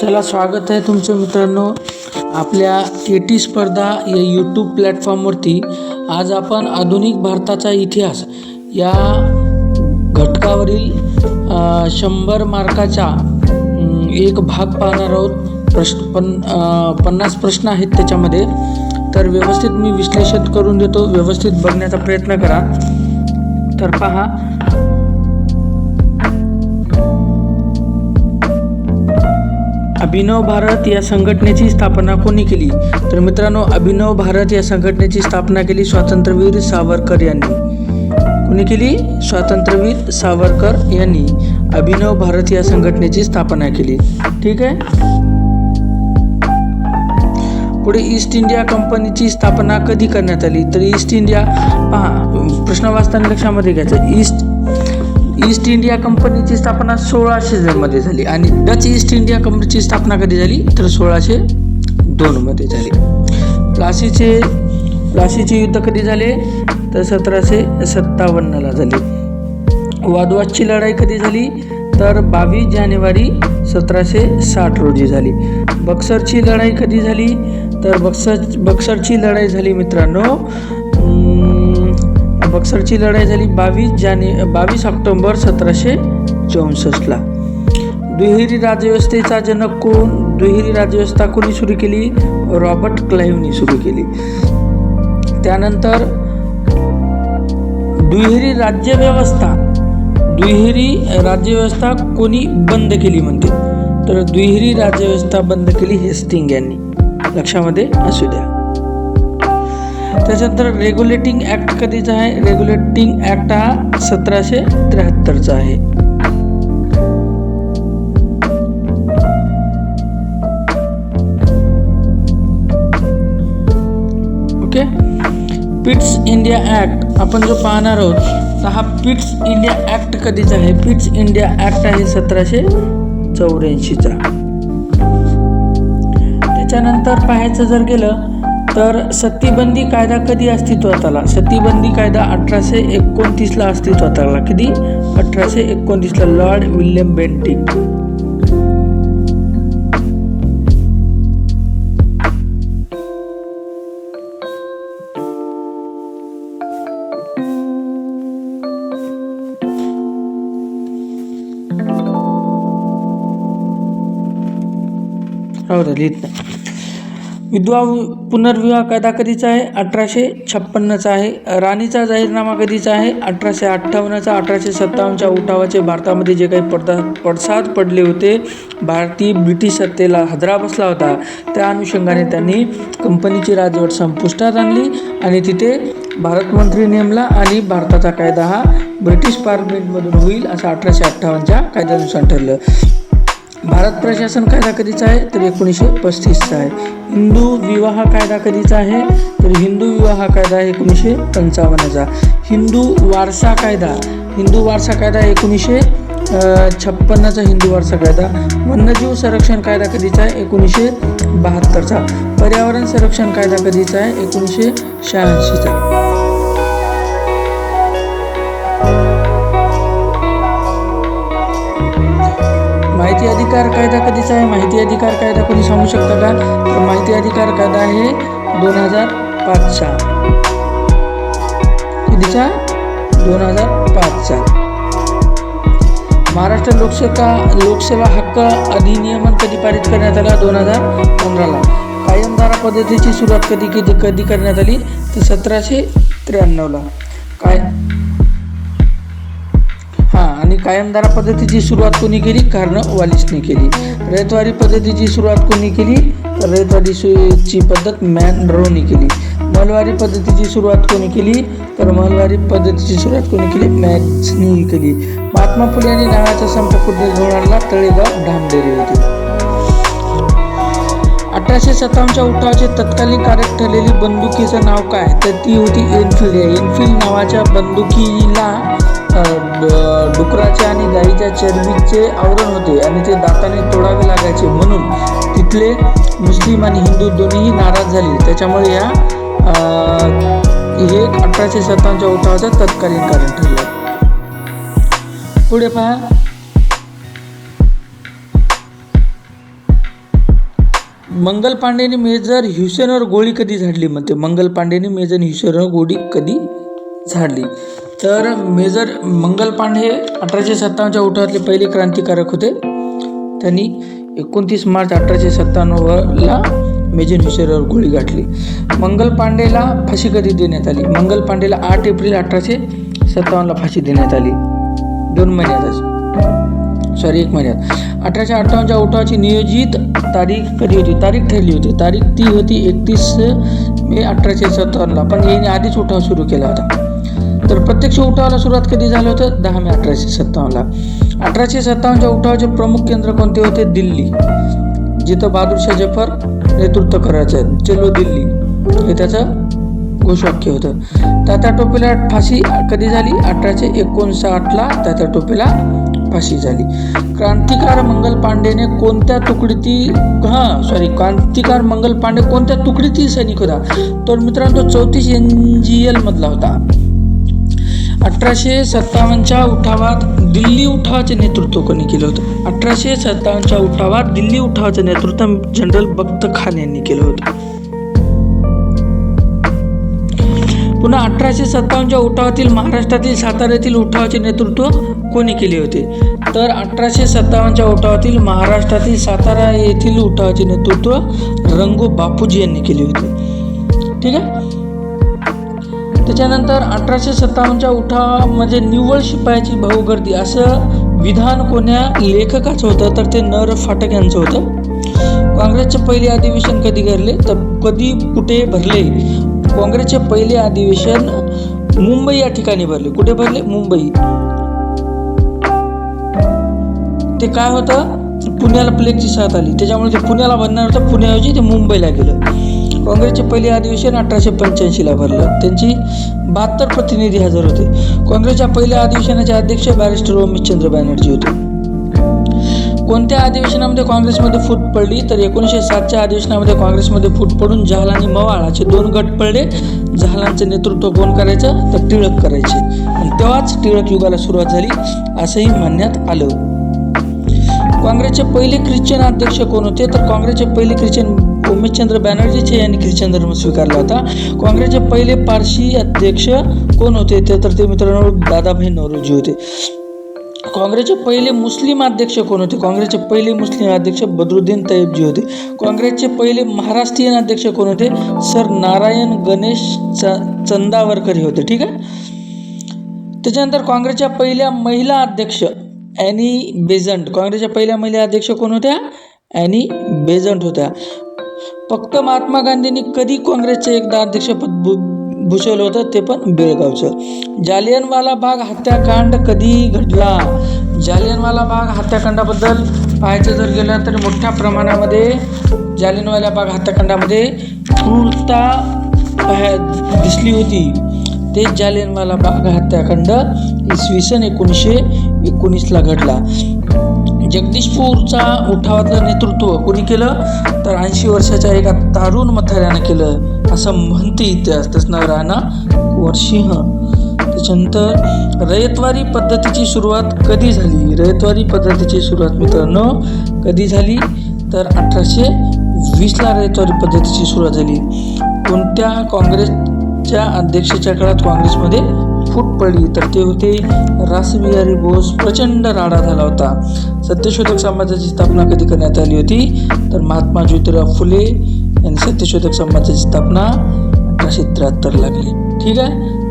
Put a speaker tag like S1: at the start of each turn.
S1: चला स्वागत आहे तुमचं मित्रांनो. आपल्या के टी स्पर्धा या यूट्यूब प्लॅटफॉर्मवरती आज आपण आधुनिक भारताचा इतिहास या घटकावरील शंभर मार्काचा एक भाग पाहणार आहोत. प्रश्न पन पन्नास प्रश्न आहेत त्याच्यामध्ये. तर व्यवस्थित मी विश्लेषण करून देतो. व्यवस्थित बघण्याचा प्रयत्न करा. तर पहा अभिनव भारत या संघटनेची स्थापना कोणी केली? तर मित्रांनो अभिनव भारत या संघटनेची स्थापना केली स्वातंत्र्यवीर सावरकर यांनी. कोणी केली? स्वातंत्र्यवीर सावरकर यांनी अभिनव भारत या संघटनेची स्थापना केली. ठीक आहे? पुढे ईस्ट इंडिया कंपनीची स्थापना कधी करण्यात आली? तर ईस्ट इंडिया पहा प्रश्न वाचताना लक्षामध्ये घ्यायचं. ईस्ट ईस्ट इंडिया कंपनीची स्थापना सोळाशे मध्ये झाली आणि डच ईस्ट इंडिया कंपनीची स्थापना कधी झाली? तर सोळाशे दोनमध्ये झाली. प्लासीचे प्लासीचे युद्ध कधी झाले? तर सतराशे सत्तावन्नला झाले. वादवाजची लढाई कधी झाली? तर बावीस जानेवारी सतराशे साठ रोजी झाली. बक्सरची लढाई कधी झाली? तर बक्सर बक्सरची लढाई झाली मित्रांनो बक्सरची लढाई झाली बावीस जाने बावीस ऑक्टोंबर सतराशे चौसष्टला. दुहेरी राजव्यवस्थेचा जनक कोण? दुहेरी राजव्यवस्था कोणी सुरू केली? रॉबर्ट क्लाईव्हनी सुरू केली. त्यानंतर दुहेरी राज्यव्यवस्था दुहेरी राज्यव्यवस्था कोणी बंद केली म्हणते? तर दुहेरी राज्यव्यवस्था बंद केली हेस्टिंग यांनी. लक्षामध्ये असू द्या. त्याच्यानंतर रेग्युलेटिंग ॲक्ट कधीचा आहे? रेग्युलेटिंग ॲक्ट हा सतराशे त्र्याहत्तरचा आहे. ओके पिट्स इंडिया ॲक्ट आपण जो पाहणार आहोत तर हा पिट्स इंडिया ॲक्ट कधीचा आहे? पिट्स इंडिया ॲक्ट आहे सतराशे चौऱ्याऐंशीचा. त्याच्यानंतर पाहायचं जर गेलं तर सतीबंदी कायदा कधी अस्तित्वात आला सतीबंदी कायदा अठराशे एकोणतीसला अस्तित्वात आला कधी अठराशे एकोणतीसला लॉर्ड विल्यम बेंटिक. राहू द्या लिहित नाही. विधवा पुनर्विवाह कायदा कधीचा आहे? अठराशे छप्पन्नचा आहे. राणीचा जाहीरनामा कधीचा आहे? अठराशे अठ्ठावन्नचा अठराशे सत्तावन्नच्या उठावाचे भारतामध्ये जे काही पडदा पडसाद पडले होते भारतीय ब्रिटिश सत्तेला हदरा बसला होता. त्या अनुषंगाने त्यांनी कंपनीची राजवट संपुष्टात आणली आणि तिथे भारतमंत्री नेमला आणि भारताचा कायदा हा ब्रिटिश पार्लमेंटमधून होईल असं अठराशे अठ्ठावन्नच्या कायद्यानुसार ठरलं. भारत प्रशासन कायदा कधीचा आहे तर एकोणीसशे पस्तीसचा आहे. हिंदू विवाह कायदा कधीचा आहे तर हिंदू विवाह कायदा एकोणीसशे पंचावन्नचा. हिंदू वारसा कायदा हिंदू वारसा कायदा एकोणीसशे छप्पन्नचा हिंदू वारसा कायदा. वन्यजीव संरक्षण कायदा कधीचा आहे एकोणीसशे बहात्तरचा. पर्यावरण संरक्षण कायदा कधीचा आहे एकोणीसशे शहाऐंशीचा. अधिकार कायदा कधीचा आहे? माहिती अधिकार कायदा कोणी सांगू शकता का? तर माहिती अधिकार कायदा आहे दोन हजार पाचचा. कधीचा दोन हजार पाचचा. महाराष्ट्र लोकसेवा लोकसेवा हक्क अधिनियमन कधी पारित करण्यात आला? दोन हजार पंधराला. कायमधारा पद्धतीची सुरुवात कधी कधी कधी करण्यात आली? तर सतराशे त्र्याण्णवला. काय? आणि कायमदारा पद्धतीची सुरुवात कोणी केली? कार्नवालिसने केली. रयतवारी पद्धतीची सुरुवात कोणी केली? तर रयतवारीची पद्धत मॅन रोनी केली. मलवारी पद्धतीची सुरुवात कोणी केली? तर मलवारी पद्धतीची सुरुवात कोणी केली? मॅक्सनी केली. महात्मा फुले यांनी नावाचा संप कुठे घेऊन आणला तळेगाव ढामडेरी होते. अठराशे सत्तावन्नच्या उठावाचे तत्कालीन कारक ठरलेली बंदुकीचं नाव काय? तर ती होती एनफिल्ड. या एनफिल्ड नावाच्या बंदुकीला डुकराच्या आणि गाईच्या चरबीचे आवरण होते आणि ते दाताने तोडावे लागायचे. म्हणून तिथले मुस्लिम आणि हिंदू दोन्हीही नाराज झाले. त्याच्यामुळे या हे अठराशे सत्तावन्नच्या उठावाचं तत्कालीन कारण ठरलं. पुढे पहा. मंगल पांडेने मेजर ह्युसेनवर गोळी कधी झाडली? म्हणते मंगल पांडेने मेजर ह्युसेनवर गोळी कधी झाडली? तर मेजर मंगल पांडे अठराशे सत्तावन्नच्या उठावातले पहिले क्रांतिकारक होते. त्यांनी एकोणतीस मार्च अठराशे सत्त्याण्णवला मेजर ह्युसेनवर गोळी गाठली मंगल पांडेला फाशी कधी देण्यात आली? मंगल पांडेला आठ एप्रिल अठराशे सत्तावन्नला फाशी देण्यात आली. दोन महिन्यातच सॉरी एक महिन्यात. अठराशे अठ्ठावन्नच्या उठावाची नियोजित तारीख कधी होती? तारीख ठरली होती. तारीख ती होती एकतीस मे अठराशे सत्तावन्नला. पण याने आधीच उठाव सुरू केला होता. तर प्रत्यक्ष उठावाला सुरुवात कधी झालं होतं? दहा मे अठराशे सत्तावन्नला. अठराशे सत्तावन्नच्या उठावाचे प्रमुख केंद्र कोणते होते? दिल्ली. जिथं बहादूरशाह जफर नेतृत्व करायचं चलो दिल्ली. हे त्याचं घोषवाक्य होतं. तात्या टोपेला फाशी कधी झाली? अठराशे एकोणसाठला तात्या टोपेला फाशी झाली. क्रांतिकार मंगल पांडेने कोणत्या तुकडीतील हां सॉरी क्रांतिकार मंगल पांडे कोणत्या तुकडीतील सैनिक होता? तर मित्रांनो चौतीस एन जी एलमधला होता. अठराशे सत्तावन्नच्या उठावात दिल्ली उठावाचे नेतृत्व कोणी केलं होतं? अठराशे सत्तावन्नच्या उठावात दिल्ली उठावाचं नेतृत्व जनरल बख्त खान यांनी केलं होतं. पुन्हा अठराशे सत्तावन्नच्या उठावातील महाराष्ट्रातील सातारा उठावाचे नेतृत्व कोणी केले होते? तर अठराशे सत्तावन्नच्या उठावातील महाराष्ट्रातील सातारा येथील उठावाचे नेतृत्व रंगो बापूजी यांनी केले होते. ठीक आहे? त्याच्यानंतर अठराशे सत्तावन्नच्या उठाव म्हणजे निव्वळ शिपायाची भाऊगर्दी असं विधान कोण्या लेखकाचं होतं तर ते नर फाटक यांचं होतं. काँग्रेसचे पहिले अधिवेशन कधी भरले तर कधी कुठे भरले? काँग्रेसचे पहिले अधिवेशन मुंबई या ठिकाणी भरले. कुठे भरले? मुंबई. ते काय होतं? पुण्याला प्लेगची साथ आली. त्याच्यामुळे ते पुण्याला भरणार होतं. पुण्याऐवजी ते मुंबईला गेलं. काँग्रेसचे पहिले अधिवेशन अठराशे पंच्याऐंशीला भरलं. त्यांची बहात्तर प्रतिनिधी हजर होते. काँग्रेसच्या पहिल्या अधिवेशनाचे अध्यक्ष बॅरिस्टर उमेशचंद्र बॅनर्जी होते. कोणत्या अधिवेशनामध्ये काँग्रेसमध्ये फूट पडली? तर एकोणीसशे सातच्या अधिवेशनामध्ये काँग्रेसमध्ये फूट पडून जहाल आणि मवाळ असे दोन गट पडले. जहालांचं नेतृत्व कोण करायचं? तर टिळक करायचे. आणि तेव्हाच टिळक युगाला सुरुवात झाली असंही म्हणण्यात आलं. काँग्रेसचे पहिले ख्रिश्चन अध्यक्ष कोण होते? तर काँग्रेसचे पहिले ख्रिश्चन उमेशचंद्र बॅनर्जीचे यांनी ख्रिश्चन धर्म स्वीकारला होता. काँग्रेसचे पहिले पारशी अध्यक्ष कोण होते? ते तर ते मित्रांनो दादाभाई नौरोजी होते. काँग्रेसचे पहिले मुस्लिम अध्यक्ष कोण होते? काँग्रेसचे पहिले मुस्लिम अध्यक्ष बदरुद्दीन तय्यबजी होते. काँग्रेसचे पहिले महाराष्ट्रीयन अध्यक्ष कोण होते? सर नारायण गणेश च चंदावरकर होते. ठीक आहे? त्याच्यानंतर काँग्रेसच्या पहिल्या महिला अध्यक्ष ॲनी बेझंट काँग्रेसच्या पहिल्या महिला अध्यक्ष कोण होत्या? ॲनी बेझंट होत्या. फक्त महात्मा गांधींनी कधी काँग्रेसचं एकदा अध्यक्षपद भू भूषवलं होतं ते पण बेळगावचं. जालियनवाला बाग हत्याकांड कधी घडला? जालियनवाला बाग हत्याकांडाबद्दल पाहायचं जर गेलं तर मोठ्या प्रमाणामध्ये जालियनवाला बाग हत्याकांडामध्ये क्रूरता पाहाय दिसली होती. ते जालियनवाला बाग हत्याकांड इसवी सन एकोणीसशे एकोणीसला घडला. जगदीशपूरचा उठावातलं नेतृत्व कोणी केलं? तर ऐंशी वर्षाच्या एका तारुण मथाऱ्यानं केलं असं म्हणते इतिहास तसं राणा वर्षिंह त्याच्यानंतर रयतवारी पद्धतीची सुरुवात कधी झाली? रयतवारी पद्धतीची सुरुवात मित्रांनो कधी झाली? तर अठराशे वीसला रयतवारी पद्धतीची सुरुवात झाली. कोणत्या काँग्रेसच्या अध्यक्षाच्या काळात काँग्रेसमध्ये फूट पडली? तर ते होते रासबिहारी बोस प्रचंड राडा झाला होता. सत्यशोधक समाजाची स्थापना कधी करण्यात आली होती? तर महात्मा ज्योतिराव फुले यांनी सत्यशोधक समाजाची स्थापना अठराशे त्र्याहत्तर लागली ठीक आहे?